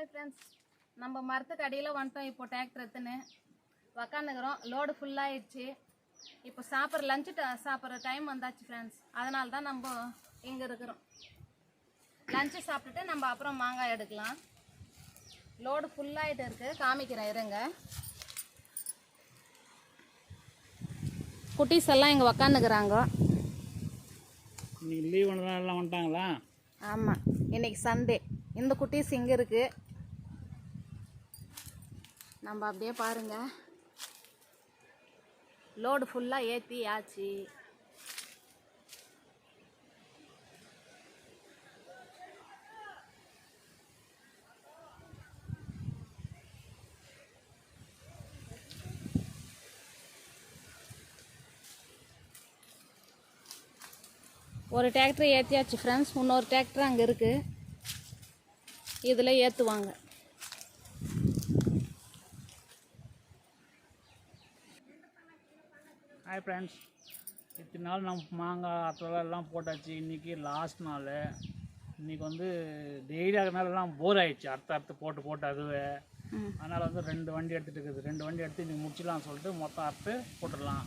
Hi friends நம்ம மரத்துக்கு அடியில் வந்துட்டோம் இப்போ டிராக்டர் எடுத்துன்னு உக்காந்துக்கிறோம். லோடு ஃபுல்லாகிடுச்சு இப்போ சாப்பிட்ற லஞ்சு சாப்பிட்ற டைம் வந்தாச்சு ஃப்ரெண்ட்ஸ் அதனால தான் நம்ம இங்கே இருக்கிறோம். லஞ்சு சாப்பிட்டுட்டு நம்ம அப்புறம் மாங்காய் எடுக்கலாம். லோடு ஃபுல்லாகிட்டு இருக்குது காமிக்கிறேன் இருங்க. குட்டீஸ் எல்லாம் இங்கே உக்காந்துக்கிறாங்க. லீவ் எல்லாம் வந்துட்டாங்களா? ஆமாம் இன்னைக்கு சண்டே இந்த குட்டீஸ் இங்கே இருக்கு. நம்ம அப்படியே பாருங்கள் லோடு ஃபுல்லாக ஏற்றி ஆச்சு ஒரு டிராக்டர் ஏற்றியாச்சு ஃப்ரெண்ட்ஸ் இன்னொரு டிராக்டர் அங்கே இருக்குது இதில் ஏற்றுவாங்க ஹாய் ஃப்ரெண்ட்ஸ் இத்தனை நாள் நம்ம மாங்காய் அத்தலை எல்லாம் போட்டாச்சு. இன்றைக்கி லாஸ்ட் நாள். இன்றைக்கி வந்து டெய்லி அதனாலலாம் போர் ஆயிடுச்சு. அறுத்து அறுத்து போட்டு போட்டு அதுவே. அதனால் வந்து ரெண்டு வண்டி எடுத்துகிட்டு இருக்குது. ரெண்டு வண்டி எடுத்து இன்றைக்கி முடிச்சிடலாம் சொல்லிட்டு மொத்தம் அறுத்து போட்டுடலாம்.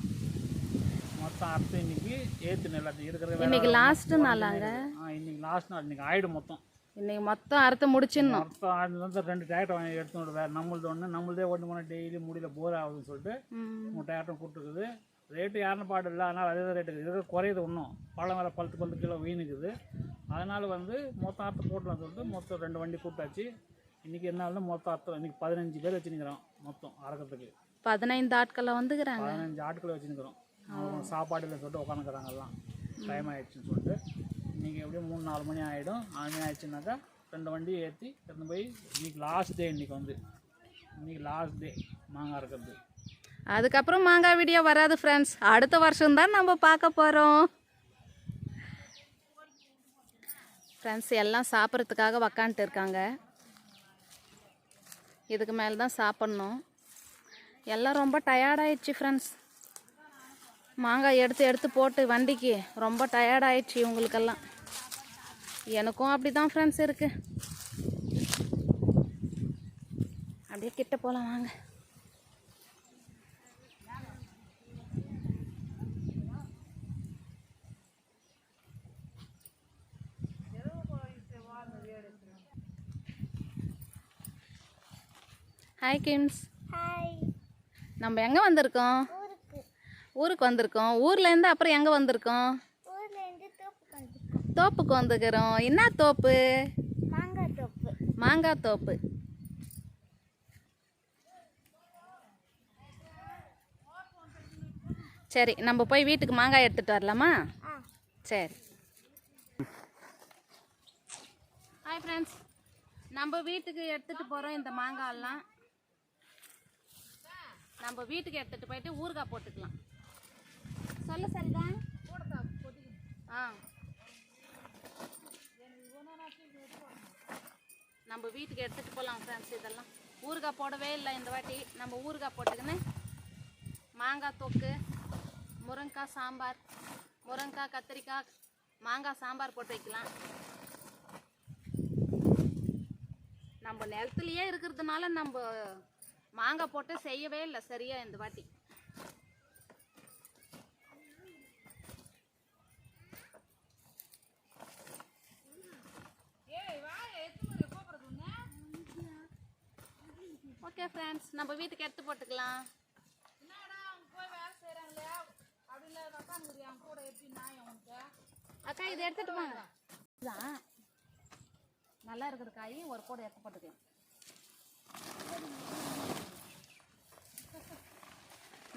மொத்தம் அறுத்து இன்றைக்கி ஏற்றுன எல்லாத்தையும் இருக்கிற வேலை இன்னைக்கு லாஸ்ட்டு நாளாங்க. ஆ இன்றைக்கி லாஸ்ட் நாள். இன்றைக்கி ஆயிடும் மொத்தம். இன்னைக்கு மொத்தம் அறுத்து முடிச்சிடணும். மொத்தம் வந்து ரெண்டு டிராக்டர் வாங்கி எடுத்து வேறு நம்மளது ஒன்று நம்மளதே ஒன்று போனால் டெய்லி முடியல போர் ஆகுதுன்னு சொல்லிட்டு. மூணு டிராக்டரும் கூப்பிட்டுருக்குது. ரேட்டு யாருன்னு பாடு இல்லை அதனால் அதே தான் ரேட்டு இருக்குது. இது குறையுது இன்னும் பழம் வேறு பத்து பத்து கிலோ வீணுக்குது. அதனால் வந்து மொத்தம் அறுத்து போட்டலாம் சொல்லிட்டு மொத்தம் ரெண்டு வண்டி கூப்பிட்டாச்சு. இன்றைக்கி என்ன மொத்தம் அர்த்தம் இன்றைக்கி பதினஞ்சு பேர் வச்சுருக்கிறோம் மொத்தம் அறக்கிறதுக்கு பதினைந்து ஆட்களில் வந்துக்கிறாங்க. பதினஞ்சு ஆட்களை வச்சுருக்கிறோம் சாப்பாடு இல்லை சொல்லிட்டு உட்காந்துக்கிறாங்க எல்லாம் டைம் ஆயிடுச்சுன்னு சொல்லிட்டு. இன்றைக்கி எப்படியும் மூணு நாலு மணி ஆகிடும் நாலு மணி ஆயிடுச்சுனாக்கா ரெண்டு வண்டி ஏற்றி எடுத்து போய் இன்றைக்கி லாஸ்ட் டே இன்றைக்கி வந்து. இன்றைக்கி லாஸ்ட் டே மாங்காய் அறுக்கிறது. அதுக்கப்புறம் மாங்காய் வீடியோ வராது ஃப்ரெண்ட்ஸ் அடுத்த வருஷம் தான் நம்ம பார்க்க போகிறோம் ஃப்ரெண்ட்ஸ் எல்லாம் சாப்பிட்றதுக்காக உக்காந்துட்டு இருக்காங்க. இதுக்கு மேலே தான் சாப்பிட்ணும். எல்லாம் ரொம்ப டயர்டாயிடுச்சு ஃப்ரெண்ட்ஸ் மாங்காய் எடுத்து எடுத்து போட்டு வண்டிக்கு ரொம்ப டயர்டாயிடுச்சு இவங்களுக்கெல்லாம். எனக்கும் அப்படி தான் ஃப்ரெண்ட்ஸ் இருக்குது அப்படியே கிட்ட போகலாம் வாங்க. ஹாய் கிம்ஸ் நம்ம எங்கே வந்திருக்கோம்? ஊருக்கு. ஊருக்கு வந்திருக்கோம். ஊர்லேருந்து அப்புறம் எங்கே வந்திருக்கோம்? தோப்புக்கு வந்துக்கிறோம் என்ன தோப்பு? மாங்காய் தோப்பு. மாங்காய் தோப்பு. சரி நம்ம போய் வீட்டுக்கு மாங்காய் எடுத்துகிட்டு வரலாமா? சரி. ஹாய் ஃப்ரெண்ட்ஸ் நம்ம வீட்டுக்கு எடுத்துகிட்டு போகிறோம் இந்த மாங்காயெல்லாம் நம்ம வீட்டுக்கு எடுத்துகிட்டு போயிட்டு ஊறுகாய் போட்டுக்கலாம். சொல்ல சரிதான் ஆ. நம்ம வீட்டுக்கு எடுத்துகிட்டு போகலாம் ஃப்ரெண்ட்ஸ் இதெல்லாம் ஊறுகாய் போடவே இல்லை இந்த வாட்டி. நம்ம ஊறுகாய் போட்டுக்கின்னு மாங்காய் தொக்கு முருங்கைக்காய் சாம்பார் முருங்கைக்காய் கத்திரிக்காய் மாங்காய் சாம்பார் போட்டு வைக்கலாம். நம்ம நிலத்துலையே இருக்கிறதுனால நம்ம மாங்காய் போட்டு செய்யவே இல்லை சரியா இந்த வாட்டி. ஓகே ஃப்ரெண்ட்ஸ் நம்ம வீட்டுக்கு எடுத்து போட்டுக்கலாம். அக்கா இதை எடுத்துட்டு வாங்க நல்லா இருக்கிற காய். ஒரு கூட எடுத்து போட்டுக்கலாம்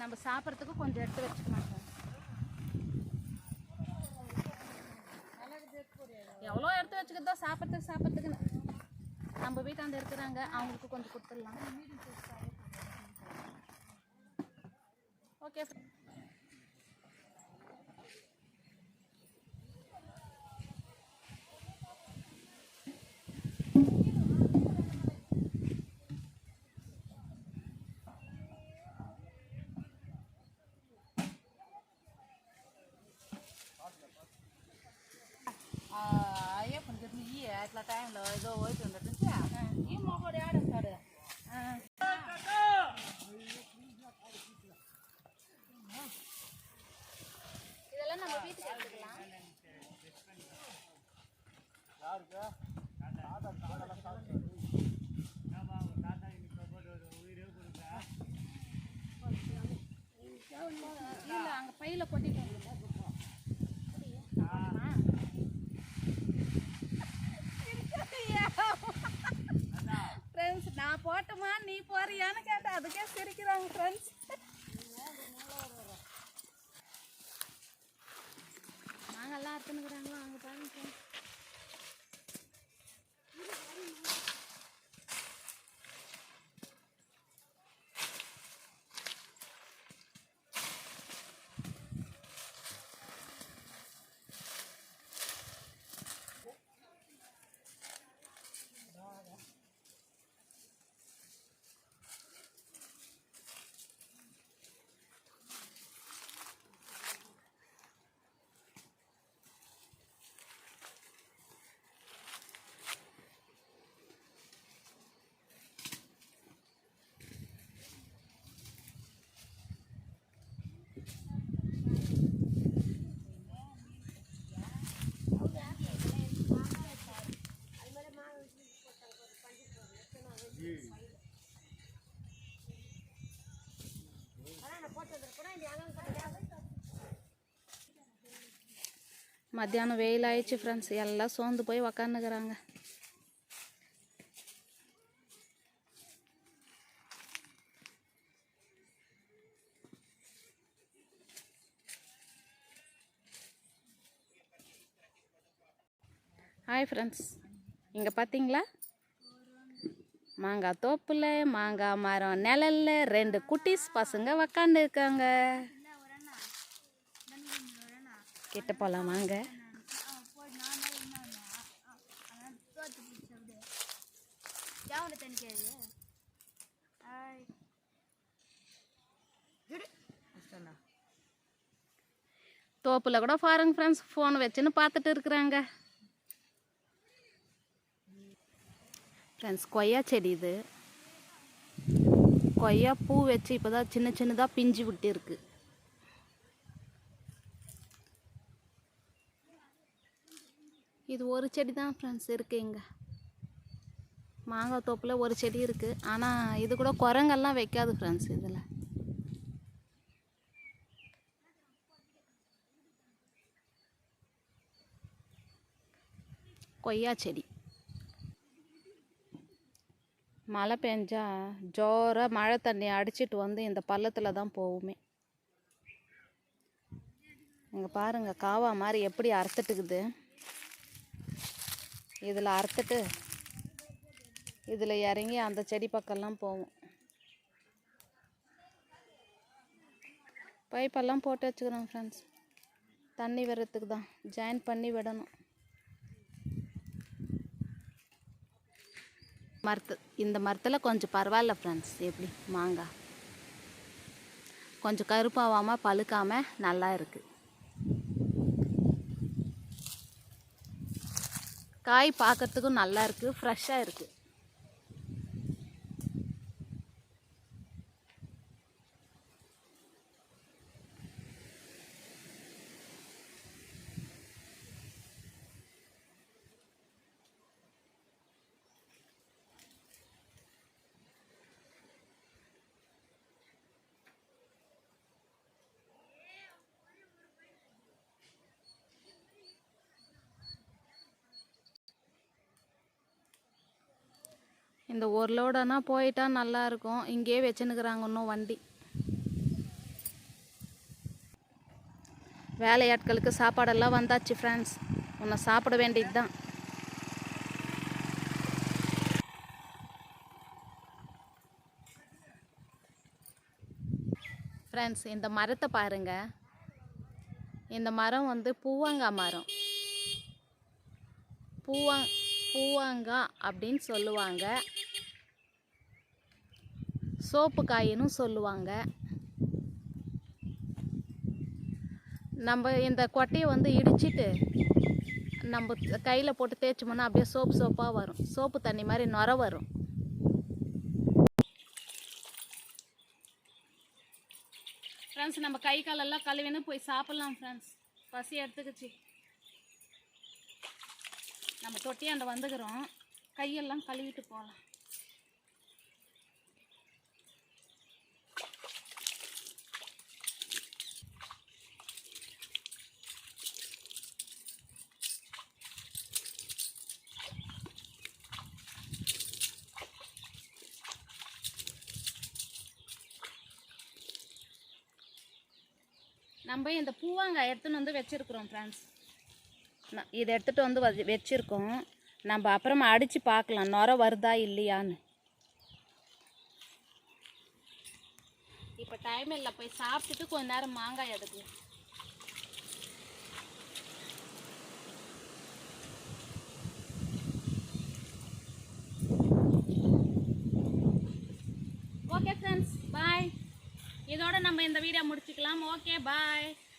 நம்ம சாப்பிட்றதுக்கு கொஞ்சம் எடுத்து வச்சுக்கலாம் சார். எவ்வளோ எடுத்து வச்சுக்கிறதோ சாப்பிட்றதுக்கு சாப்பிட்றதுக்குன்னு. நம்ம வீட்டாண்ட இருக்கிறாங்க அவங்களுக்கு கொஞ்சம் கொடுத்துடலாம். Okay sir. ఎప్పుడు చెప్పిన ఈ అట్లా టైంలో ఏదో పోయి ఉండటంటే ఈ మొగోడు ఆడంటాడు இதெல்லாம் நம்ம வீட்டுக்கு எடுத்துக்கலாம் யாருக்கு தாத்தா தாத்தா சாப்பிட்டு அங்கே பையில் கொட்டிட்டு வந்துருக்கோம் மத்தியானம் வெயில் ஆயிடுச்சு ஃப்ரெண்ட்ஸ் எல்லாம் சோர்ந்து போய் உக்காந்துக்கிறாங்க. ஹாய் ஃப்ரெண்ட்ஸ் இங்கே பார்த்தீங்களா மாங்காய் தோப்பில் மாங்காய் மரம் நிழல்ல ரெண்டு குட்டீஸ் பசங்க உக்காந்துருக்காங்க. கிட்ட போகலாம் வாங்க. தோப்பில் கூட ஃபாரின் ஃப்ரெண்ட்ஸ் ஃபோன் வச்சுன்னு பார்த்துட்டு இருக்கிறாங்க. ஃப்ரெண்ட்ஸ் கொய்யா செடி இது. கொய்யா பூ வச்சு இப்போ தான் சின்ன சின்னதாக பிஞ்சு விட்டு இருக்கு இது ஒரு செடி தான் ஃப்ரெண்ட்ஸ் இருக்குது இங்கே. மாங்காய் தோப்பில் ஒரு செடி இருக்குது ஆனால் இது கூட குரங்கெல்லாம் வைக்காது ஃப்ரெண்ட்ஸ் இதில். கொய்யா செடி. மழை பெஞ்சா ஜோராக மழை தண்ணி அடிச்சிட்டு வந்து இந்த பள்ளத்தில் தான் போகுமே இங்கே பாருங்கள் காவா மாதிரி எப்படி அறுத்துட்டுக்குது. இதில் அறுத்துட்டு இதில் இறங்கி அந்த செடி பக்கம்லாம் போவோம். பைப்பெல்லாம் போட்டு வச்சுக்கிறோம் ஃப்ரெண்ட்ஸ் தண்ணி வர்றதுக்கு தான். ஜாயின் பண்ணி விடணும். மரத்து இந்த மரத்தில் கொஞ்சம் பரவாயில்ல ஃப்ரெண்ட்ஸ் எப்படி? மாங்காய். கொஞ்சம் கருப்பாகாமல் பழுக்காமல் நல்லா இருக்குது காய் பார்க்கறதுக்கும் நல்லா இருக்குது ஃப்ரெஷ்ஷாக இருக்குது இந்த ஒரு லோடானா போயிட்டா நல்லா இருக்கும். இங்கேயே வச்சுன்னுக்குறாங்க இன்னும் வண்டி. வேலையாட்களுக்கு சாப்பாடெல்லாம் வந்தாச்சு ஃப்ரெண்ட்ஸ் உன்னை சாப்பிட வேண்டியது தான் ஃப்ரெண்ட்ஸ் இந்த மரத்தை பாருங்க. இந்த மரம் வந்து பூவாங்கா மரம். பூவா பூவாங்காய் அப்படின்னு சொல்லுவாங்க. சோப்பு காயின்னு சொல்லுவாங்க. நம்ம இந்த கொட்டையை வந்து இடிச்சிட்டு நம்ம கையில் போட்டு தேய்ச்சோம்னா அப்படியே சோப்பு சோப்பாக வரும். சோப்பு தண்ணி மாதிரி நுர வரும். ஃப்ரெண்ட்ஸ் நம்ம கை காலெல்லாம் கழுவின்னு போய் சாப்பிட்லாம் ஃப்ரெண்ட்ஸ் பசி எடுத்துக்கிச்சு. நம்ம தொட்டியாண்ட வந்துக்கிறோம். கையெல்லாம் கழுவிட்டு போகலாம். நம்ம இந்த பூவாங்க எடுத்துன்னு வந்து வச்சுருக்குறோம் ஃப்ரெண்ட்ஸ் இதை எடுத்துகிட்டு வந்து வச்சுருக்கோம். நம்ம அப்புறமா அடித்து பார்க்கலாம். நுர வருதா இல்லையான்னு. இப்போ டைம் இல்லை. போய் சாப்பிட்டுட்டு கொஞ்ச நேரம் மாங்காய் எடுக்கலாம். ஓகே ஃப்ரெண்ட்ஸ் பாய் இதோட நம்ம இந்த வீடியோ முடிச்சுக்கலாம். ஓகே பாய்